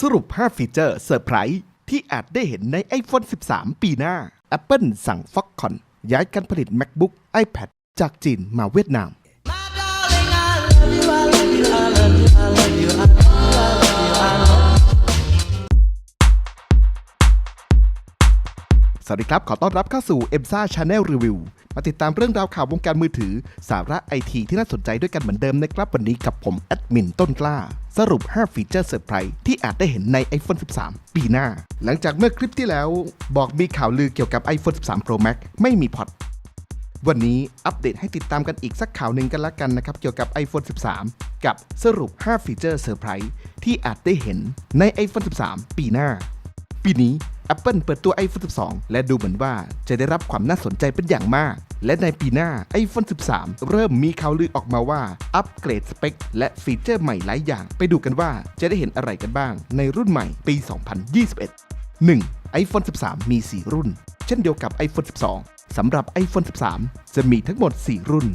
สรุป 5 ฟีเจอร์เซอร์ไพรส์ที่อาจได้เห็นใน iPhone 13 ปีหน้า Apple สั่ง Foxconn ย้ายการผลิต MacBook iPad จากจีนมาเวียดนาม สวัสดีครับ ขอต้อนรับเข้าสู่ EMSA Channel Review มาติดตามเรื่องราวข่าววงการมือถือ สาระไอทีที่น่าสนใจด้วยกันเหมือนเดิมนะครับ วันนี้กับผมแอดมินต้นกล้า สรุป 5 ฟีเจอร์เซอร์ไพรส์ที่อาจได้เห็นใน iPhone 13 ปีหน้า หลังจากเมื่อคลิปที่แล้ว บอกมีข่าวลือเกี่ยวกับ iPhone 13 Pro Max ไม่มีพอร์ตวันนี้อัปเดตให้ติดตามกันอีกสักข่าวหนึ่งกันละกันนะครับ เกี่ยวกับ iPhone 13 กับสรุป 5 ฟีเจอร์เซอร์ไพรส์ที่อาจได้เห็นใน iPhone 13 ปีหน้า ปีนี้ Apple เปิดตัว iPhone 12 และดูเหมือนว่าจะได้รับความน่าสนใจเป็นอย่างมาก และในปีหน้า iPhone 13 เริ่มมีข่าวลือออกมาว่า อัปเกรดสเปค และฟีเจอร์ใหม่หลายอย่าง ไปดูกันว่าจะได้เห็นอะไรกันบ้าง ในรุ่นใหม่ปี 2021 1. iPhone 13 มี 4 รุ่น เช่นเดียวกับ iPhone 12 สำหรับ iPhone 13 จะมีทั้งหมด 4 รุ่น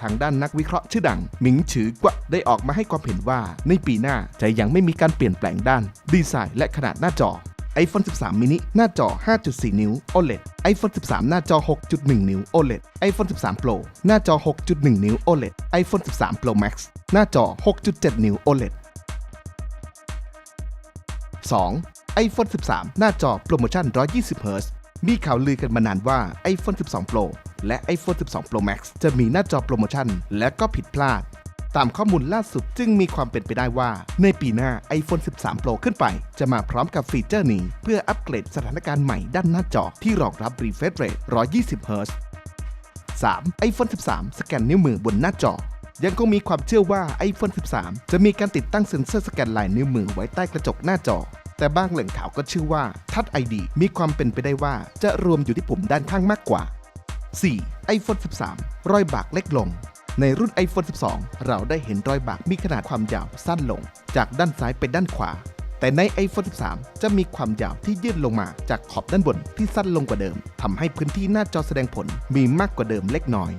ทางด้านนักวิเคราะห์ชื่อดังหมิงฉือกวะได้ออกมาให้ความเห็นว่า ในปีหน้าจะยังไม่มีการเปลี่ยนแปลงด้าน ดีไซน์และขนาดหน้าจอ iPhone 13 mini หน้าจอ 5.4 นิ้ว OLED iPhone 13 หน้าจอ 6.1 นิ้ว OLED iPhone 13 Pro หน้าจอ 6.1 นิ้ว OLED iPhone 13 Pro Max หน้าจอ 6.7 นิ้ว OLED 2. iPhone 13 หน้าจอโปรโมชั่น 120 Hz มีข่าวลือกันมานานว่า iPhone 12 Pro และ iPhone 12 Pro Max จะมีหน้าจอโปรโมชั่น และก็ผิดพลาด ตามข้อมูลล่าสุดจึงมีความเป็นไปได้ว่า ในปีหน้า iPhone 13 Pro ขึ้นไป จะมาพร้อมกับฟีเจอร์นี้ เพื่ออัปเกรดสถานการณ์ใหม่ด้านหน้าจอที่รองรับ refresh rate 120 Hz 3. iPhone 13 สแกนนิ้วมือบนหน้าจอ ยังคงมีความเชื่อว่า iPhone 13 จะมีการติดตั้งเซ็นเซอร์สแกนลายนิ้วมือไว้ใต้กระจกหน้าจอ แต่บางแหล่งข่าวก็เชื่อว่าทัช ID มีความเป็นไปได้ว่าจะรวมอยู่ที่ปุ่มด้านข้างมากกว่า 4. iPhone 13 รอยบากเล็กลง ในรุ่น iPhone 12 เราได้เห็นรอยบากมีขนาดความยาวสั้นลง จากด้านซ้ายไปด้านขวา แต่ใน iPhone 13 จะมีความยาวที่ยื่นลงมาจากขอบด้านบนที่สั้นลงกว่าเดิม ทำให้พื้นที่หน้าจอแสดงผลมีมากกว่าเดิมเล็กน้อย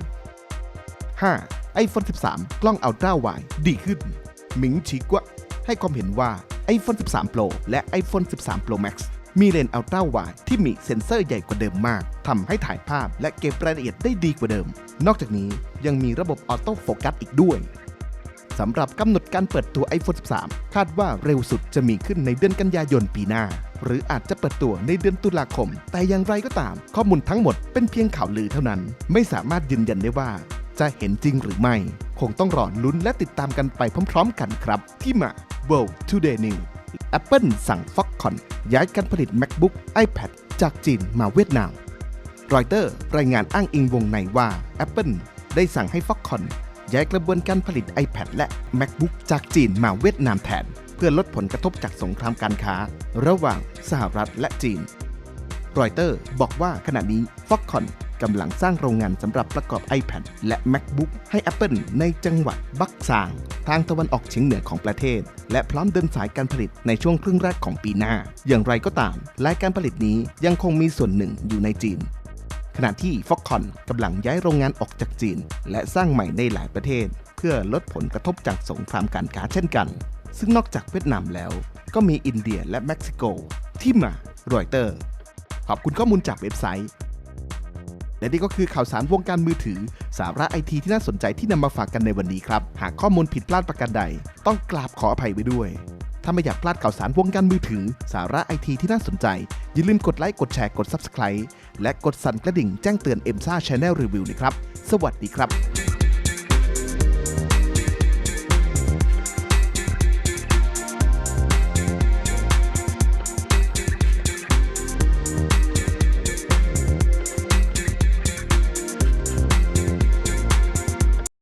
5. iPhone 13 กล้อง Ultra Wide ดีขึ้นหมิงฉีกวะให้ความเห็นว่า iPhone 13 Pro และ iPhone 13 Pro Max มีเลนส์ Ultra Wide ที่มีเซ็นเซอร์ใหญ่กว่าเดิมมากทำให้ถ่ายภาพและเก็บรายละเอียดได้ดีกว่าเดิม นอกจากนี้ยังมีระบบออโต้โฟกัสอีกด้วยสำหรับกำหนดการเปิดตัว iPhone 13 คาดว่าเร็วสุดจะมีขึ้นในเดือนกันยายนปีหน้า หรืออาจจะเปิดตัวในเดือนตุลาคม แต่อย่างไรก็ตาม ข้อมูลทั้งหมดเป็นเพียงข่าวลือเท่านั้น ไม่สามารถยืนยันได้ว่าจะเห็นจริงหรือไม่ คงต้องรอลุ้นและติดตามกันไปพร้อม ๆ กันครับ ที่มา World Today News Apple สั่ง Foxconn ย้ายการผลิต MacBook iPad จากจีนมาเวียดนามรอยเตอร์รายงานอ้างอิงวงในว่า Apple ได้สั่งให้ Foxconn ย้ายกระบวนการผลิต iPad และ MacBook จากจีนมาเวียดนามแทน เพื่อลดผลกระทบจากสงครามการค้า ระหว่างสหรัฐและจีน รอยเตอร์บอกว่าขณะนี้ Foxconn กำลังสร้างโรงงานสำหรับประกอบ iPad และ MacBook ให้ Apple ในจังหวัดบักซาง ทางตะวันออกเฉียงเหนือของประเทศ และพร้อมเดินสายการผลิตในช่วงครึ่งแรกของปีหน้า อย่างไรก็ตามรายการผลิตนี้ยังคงมีส่วนหนึ่งอยู่ในจีนขณะที่ Foxconn กำลังย้ายโรงงานออกจากจีน และสร้างใหม่ในหลายประเทศ เพื่อลดผลกระทบจากสงครามการค้าเช่นกัน ซึ่งนอกจากเวียดนามแล้ว ก็มีอินเดียและเม็กซิโก ที่มารอยเตอร์ ขอบคุณข้อมูลจากเว็บไซต์ และนี่ก็คือข่าวสารวงการมือถือ สาระไอทีที่น่าสนใจที่นำมาฝากกันในวันนี้ครับ หากข้อมูลผิดพลาดประการใด ต้องกราบขออภัยไว้ด้วย ถ้าไม่อยากพลาดข่าวสารวงการมือถือ สาระไอทีที่น่าสนใจ อย่าลืมกดไลค์กดแชร์กด Subscribe และกดสั่นกระดิ่งแจ้งเตือน e m s a Channel Review นะครับ สวัสดีครับ